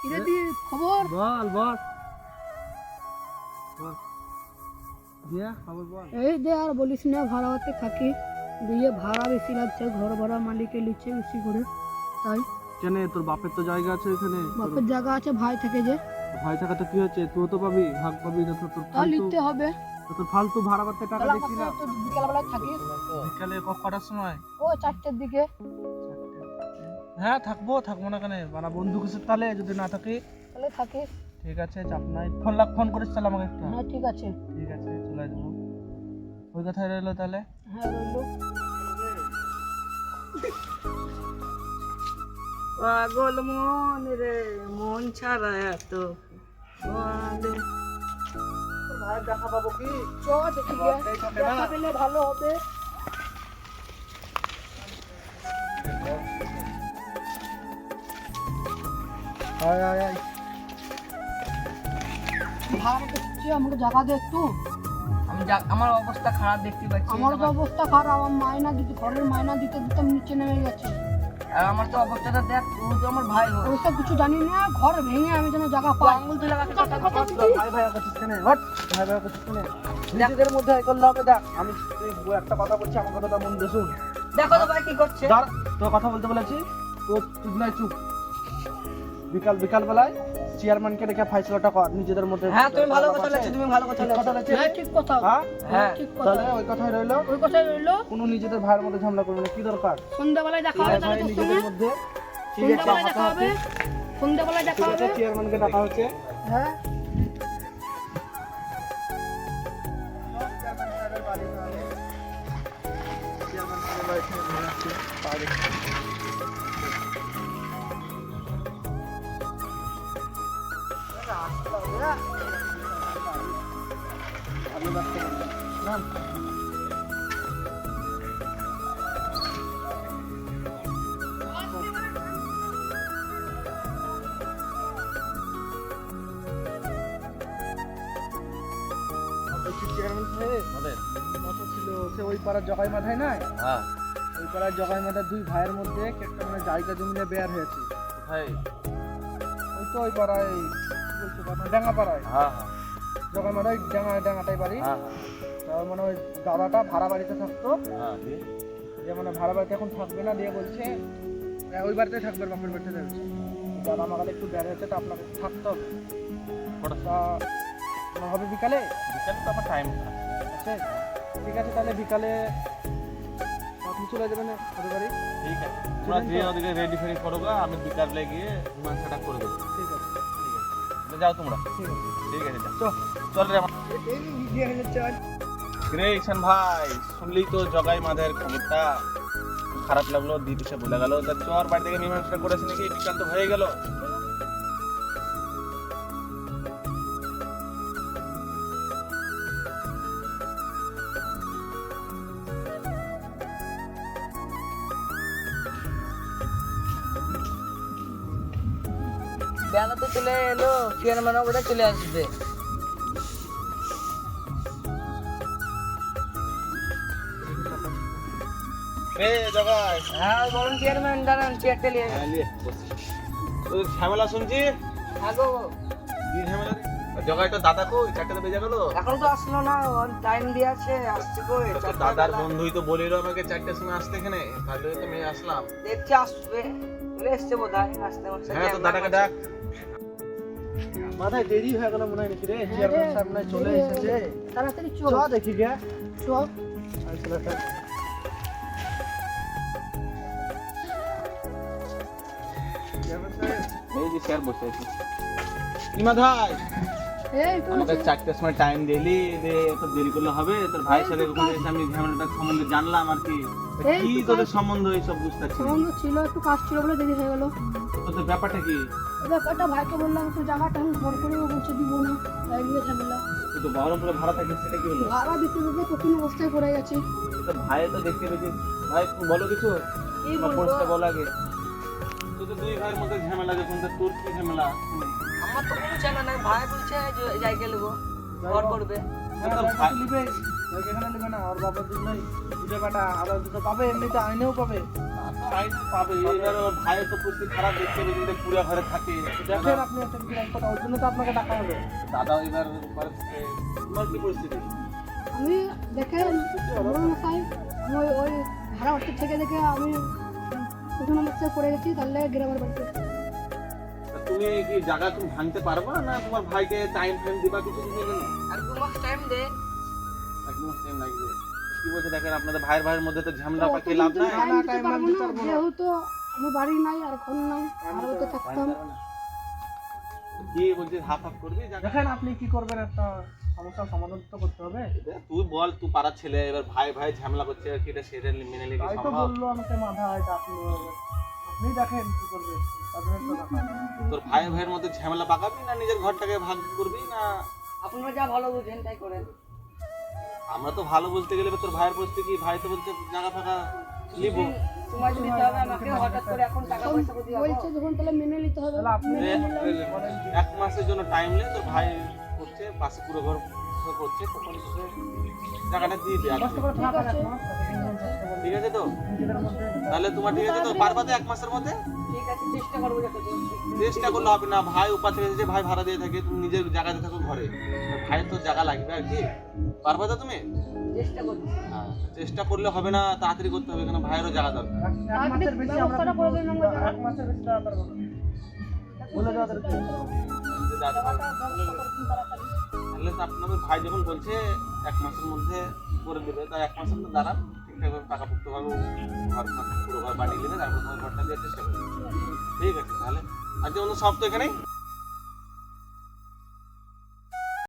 কিরে খবর? বল বল। এই দে আর বলিস না ভাড়াতে থাকি দিয়ে ভাড়া বেশি লাগছে ঘর ভাড়া মালিকে নিচ্ছে বেশি করে তাই। কেন তোর বাপের তো জায়গা আছে এখানে? বাপের জায়গা আছে ভাই থেকে যে। ভাই টাকা তো কি হচ্ছে? তুই তো পাবি ভাগ পাবি না তোর তা নিতে হবে। তোর ফালতু ভাড়া করতে টাকা দিচ্ছি না। বিকালবেলায় থাকিস। বিকালে কটার সময়? ও চারটের দিকে। হ্যাঁ থাকব থাকব না কেন? মানে বন্ধু কিছু তাহলে যদি না থাকি? তাহলে থাকিস ঠিক আছে চাপ নাই ফোন লাগ ফোন করিস তাহলে আমাকে একটু। হ্যাঁ ঠিক আছে। ঠিক আছে চলে যাব। ওই কথাই রইল তাহলে? হ্যাঁ রইল। পাগল মন রে মন ছাড়া এত ভাই দেখা পাবো কি? চ দেখি থাকে পেলে ভালো হবে। আয় আয় আয়। ভাড়া করছি আমাকে জায়গা দে একটু। আমি যা- আমার অবস্থা খারাপ দেখতে পাচ্ছি। আমার তো অবস্থা খারাপ আমার মায়না দিতে ঘরের মায়না দিতে দিতে আমি নিচে নেমে গেছি। আর আমার তো অবস্থাটা দেখ তুই তো আমার ভাই হোক ওইসব কিছু জানি না ঘর ভেঙে আমি যেন জায়গা পাই। আঙ্গুল তুলে রাখতে কথা কথা ভাই ভাই করছিস কেন? হট ভাই ভাই করছিস কেন? নিজেদের মধ্যে এই করলে হবে দেখ। আমি তুই একটা কথা বলছি আমার কথাটা মন দিয়ে শুন। দেখো তো ভাই কি করছে। তোর কথা বলতে বলেছি তো চুপ নাই চুপ। বিকাল বিকাল বেলায় চেয়ারম্যানকে রেখে ফাইসলাটা কর নিজেদের মধ্যে হ্যাঁ তুমি ভালো কথা বলেছ তুমি ভালো কথা কথা বলেছ। হ্যাঁ ঠিক কথা। হ্যাঁ? হ্যাঁ ঠিক কথা। তাহলে ওই কথাই রইল। ওই কথাই রইল। কোনো নিজেদের ভাইয়ের মধ্যে ঝামেলা করবে না কি দরকার? সন্ধ্যাবেলায় দেখা হবে তাহলে নিজেদের মধ্যে ঠিক আছে সন্ধ্যাবেলায় দেখা হবে। সন্ধ্যাবেলায় দেখা হবে। চেয়ারম্যানকে ডাকা হচ্ছে। হ্যাঁ। চেয়ারম্যান ওই পাড়ার জগাই মাথায় নাই হ্যাঁ ওই পাড়ার জগাই মাথায় দুই ভাইয়ের মধ্যে একটা মানে জায়গা জমি নিয়ে বেয়ার হয়েছে কোথায় ওই তো ওই পাড়ায় কি বলছে পাড়া ডাঙ্গা পাড়ায় হ্যাঁ। হ্যাঁ জগাই মাথায় ডাঙ্গা ডাঙ্গাটাই বাড়ি। হ্যাঁ তার মানে ওই দাদাটা ভাড়া বাড়িতে থাকতো। হ্যাঁ? যে মানে ভাড়া বাড়িতে এখন থাকবে না দিয়ে বলছে "হ্যাঁ, ওই বাড়িতে থাকবে বাপের বাড়িতে থাকবে। দাদা আমার একটু বেড়ে হচ্ছে তো আপনাকে থাকতে হবে। কটা? হবে বিকালে? বিকালে তো আমার টাইম আছে ঠিক আছে তাহলে বিকালে আপনি চলে যাবেন বাড়ি। ঠিক আছে। তোমরা দিয়ে ওদিকে রেডি ফেডি করো আমি বিকালে গিয়ে মীমাংসাটা করে দেবো। ঠিক আছে। যাও তোমরা। ঠিক আছে। চল রে আমার। রে ঈশান ভাই, শুনলি তো জগাই মাদের খবরটা? খারাপ লাগল দিদি বলে গেল। তা চর বাড়ি থেকে মীমাংসা করেছে নাকি? বিকান্ত হয়ে গেল। বেলা তো চলে এলো চেয়ারম্যান ওটা চলে আসবে। হ্যাঁ বলুন চেয়ারম্যান দাঁড়ান চেয়ারটা নিয়ে ঝামেলা শুনছি? হ্যাঁ গো। কি? আর জগাই তো দাদা কই? চারটে তো বেজে গেল। এখন তো আসলো না টাইম দিয়ে আছে আসছে কই? দাদার বন্ধুই তো বলিল আমাকে চারটের সময় আসতে এখানে। তাহলে তো মেয়ে আসলাম। দেখছি আসবে। চলে এসছে বোধ হয় আসতে আসতে হ্যাঁ তো দাদাকে ডাক। মাথায় দেরি হয়ে গেল মনে হয় নাকি রে? চেয়ারম্যান সাহেব চলে এসেছে। তাড়াতাড়ি চ চল দেখি গে। চল ছেলেটা এই যে স্যার বসে আছি। ইমাদ ভাই এই তো। আমাকে চারটের সময় টাইম দিলি যে এত দেরি করলে হবে তোর ভাইয়ের সাথে ওখানে এসে আমি ঝামেলাটা সম্বন্ধে জানলাম আর কি। কি তোদের সম্বন্ধ এইসব বুঝতে পারছি সম্বন্ধ ছিল একটু কাজ ছিল বলে দেরি হয়ে গেল। তোদের ব্যাপারটা কি? ব্যাপারটা ভাইকে বললাম তো জায়গাটা আমি ফোন করে বলছে দিব না তাই নিয়ে ঝামেলা। তো বহরমপুরে ভাড়া থাকিস সেটা কি হলো? ভাড়া দিতে দিতে কঠিন অবস্থায় পড়ে গেছি। তোর ভাই তো দেখতে পেয়েছি। ভাই বলো কিছু। বলব? পরিষ্কার বলো আগে। তোদের দুই ভাইয়ের মধ্যে ঝামেলা যখন তোর কি ঝামেলা? আমার তো ভাই বলছে ঘর করবে। হ্যাঁ, নিবে নিবে না ওর দুটো বেটা দুটো পাবে এমনিতে আইনেও পাবে। টাইম পাবে এবার ভাইয়ের তো পরিস্থিতি খারাপ দেখতে হবে যদি পুরা ঘরে থাকে। দেখেন আপনি একটা বিরাট কথা ওর জন্য তো আপনাকে ডাকা হবে। দাদা এবার তোমার কি পরিস্থিতি? আমি দেখে বড় মশাই আমি ওই ভাড়া থেকে দেখে আমি প্রথম নম্বর পড়ে গেছি তাহলে গ্রামের বাড়িতে। তুমি কি জায়গা তুমি ভাঙতে পারবা না তোমার ভাইকে টাইম ফ্রেম দিবা কিছু দিনের জন্য? আর দু মাস টাইম দে। একদম টাইম লাগবে? কি বলছে দেখেন আপনাদের ভাইয়ের ভাইয়ের মধ্যে তো ঝামেলা পাকিয়ে লাভ নাই। টাইম দিতে পারব না যেহেতু আমার বাড়ি নাই আর ঘর নাই আর তো থাকতাম। কি বলছিস হাফ হাফ করবি দেখেন আপনি কি করবেন একটা সমস্যার সমাধান তো করতে হবে। তুই বল তুই পাড়ার ছেলে এবার ভাই ভাই ঝামেলা করছে আর কি এটা সেটা মেনে নিলে তাই তো বলল আমাকে মাথা এটা আপনি। আপনি দেখেন কি করবে তাদের তোর ভাই ভাইয়ের মধ্যে ঝামেলা পাকাবি না নিজের ঘরটাকে ভাগ করবি না? আপনারা যা ভালো বুঝেন তাই করেন। আমরা তো ভালো বলতে গেলে তোর ভাইয়ের পরিস্থিতি কি ভাই তো বলছে জায়গা ফাঁকা নিব। সময় তো দিতে হবে আমাকে হঠাৎ করে এখন টাকা পয়সা পাবো? বলছে যখন তাহলে মেনে নিতে হবে। এক মাসের জন্য টাইম নেই তোর ভাই করছে পাশে পুরো ঘর করছে তখন তোকে টাকাটা দিয়ে দে আর কষ্ট কি। করে থাকা এক মাস তারপরে ঠিক আছে তো? তাহলে তোমার ঠিক আছে তো? পারবা তো এক মাসের মধ্যে? চেষ্টা করব যাতে চেষ্টা করলে হবে না। ভাই উপাস থেকে এসেছে ভাই ভাড়া দিয়ে থাকে তুমি নিজের জায়গাতে থাকো ঘরে। ভাইয়ের তো জায়গা লাগবে আর কি। পারবা তো তুমি? চেষ্টা হ্যাঁ, চেষ্টা করলে হবে না তাড়াতাড়ি করতে হবে কেন? ভাইয়েরও জায়গা দরকার। এক- এক মাসের বেশি আমরা ব্যবস্থাটা করে এক মাসের বেশি দেওয়া পারব বলে দেওয়া দরকার। দাদা- তাহলে তো আপনাদের ভাই যখন বলছে এক মাসের মধ্যে করে দেবে, তাই এক মাসের মধ্যে দাঁড়ান ঠিকঠাকভাবে টাকা পুক্তভাবে ঘর পুরো ঘর বানিয়ে নেবে, তারপর ঘরটা দেওয়ার চেষ্টা করবে। ঠিক আছে, তাহলে আজকে অন্য সব তো এখানেই।